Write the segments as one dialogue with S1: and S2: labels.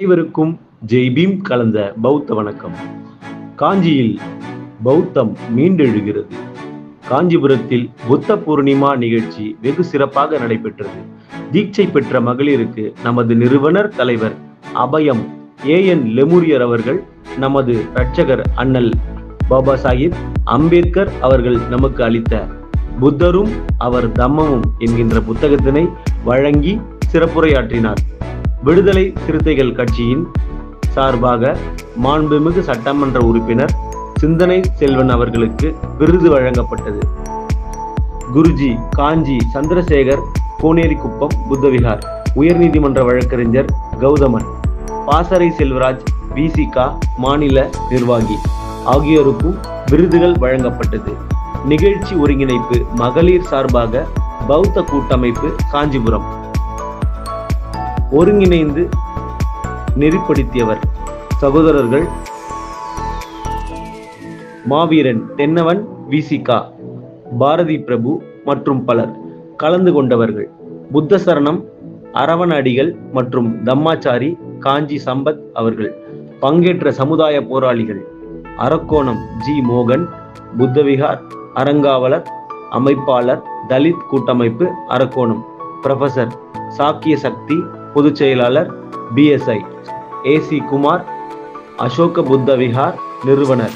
S1: அனைவருக்கும் ஜெய் பீம் கலந்த பௌத்த வணக்கம். காஞ்சியில் பௌத்தம் மீண்டெழுகிறது. காஞ்சிபுரத்தில் புத்த பூர்ணிமா நிகழ்ச்சி வெகு சிறப்பாக நடைபெற்றது. தீட்சை பெற்ற மகளிருக்கு நமது நிறுவனர் தலைவர் அபயம் ஏ என் லெமுரியர் அவர்கள் நமது இரட்சகர் அண்ணல் பாபா சாஹிப் அம்பேத்கர் அவர்கள் நமக்கு அளித்த புத்தரும் அவர் தம்மமும் என்கின்ற புத்தகத்தினை வழங்கி சிறப்புரையாற்றினார். விடுதலை சிறுத்தைகள் கட்சியின் சார்பாக மாண்புமிகு சட்டமன்ற உறுப்பினர் சிந்தனை செல்வன் அவர்களுக்கு விருது வழங்கப்பட்டது. குருஜி காஞ்சி சந்திரசேகர் கோனேரிக்குப்பம் புத்தவிகார் உயர்நீதிமன்ற வழக்கறிஞர் கௌதமன் பாசறை செல்வராஜ் விசிகா மாநில நிர்வாகி ஆகியோருக்கும் விருதுகள் வழங்கப்பட்டது. நிகழ்ச்சி ஒருங்கிணைப்பு மகளிர் சார்பாக பௌத்த கூட்டமைப்பு காஞ்சிபுரம். ஒருங்கிணைந்து நெறிப்படுத்தியவர் சகோதரர்கள் மாவீரன் தென்னவன் விசிகா பாரதி பிரபு மற்றும் பலர் கலந்து கொண்டவர்கள். புத்த சரணம் அரவண அடிகள் மற்றும் தம்மாச்சாரி காஞ்சி சம்பத் அவர்கள் பங்கேற்ற சமுதாய போராளிகள். அரக்கோணம் ஜி மோகன் புத்தவிகார் அறங்காவலர் அமைப்பாளர் தலித் கூட்டமைப்பு அரக்கோணம். ப்ரொஃபசர் சாக்கிய சக்தி பொதுச் செயலாளர் பிஎஸ்ஐ ஏசி குமார் அசோக புத்த விஹார் நிறுவனர்.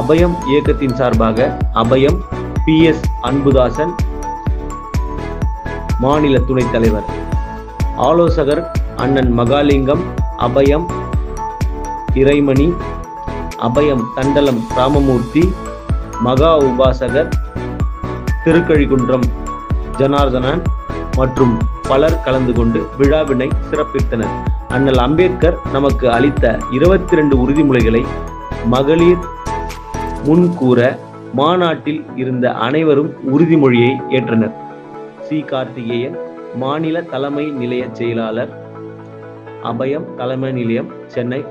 S1: அபயம் இயக்கத்தின் சார்பாக அபயம் பி எஸ் அன்புதாசன் மாநில துணைத் தலைவர். ஆலோசகர் அண்ணன் மகாலிங்கம் அபயம் இறைமணி அபயம் தண்டலம் ராமமூர்த்தி மகா உபாசகர் திருக்கழிகுன்றம் ஜனார்தனன் மற்றும் பலர் கலந்து கொண்டு விழாவினை சிறப்பித்தனர். அண்ணல் அம்பேத்கர் நமக்கு அளித்த இருபத்தி ரெண்டு உறுதிமொழிகளை மகளிர் முன்கூற மாநாட்டில் இருந்த அனைவரும் உறுதிமொழியை ஏற்றனர். சி. கார்த்திகேயன் மாநில தலைமை நிலைய செயலாளர் அபயம் தலைமை நிலையம் சென்னை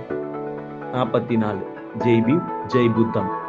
S1: நாற்பத்தி நாலு. ஜெய் பீம் ஜெய் புத்தம்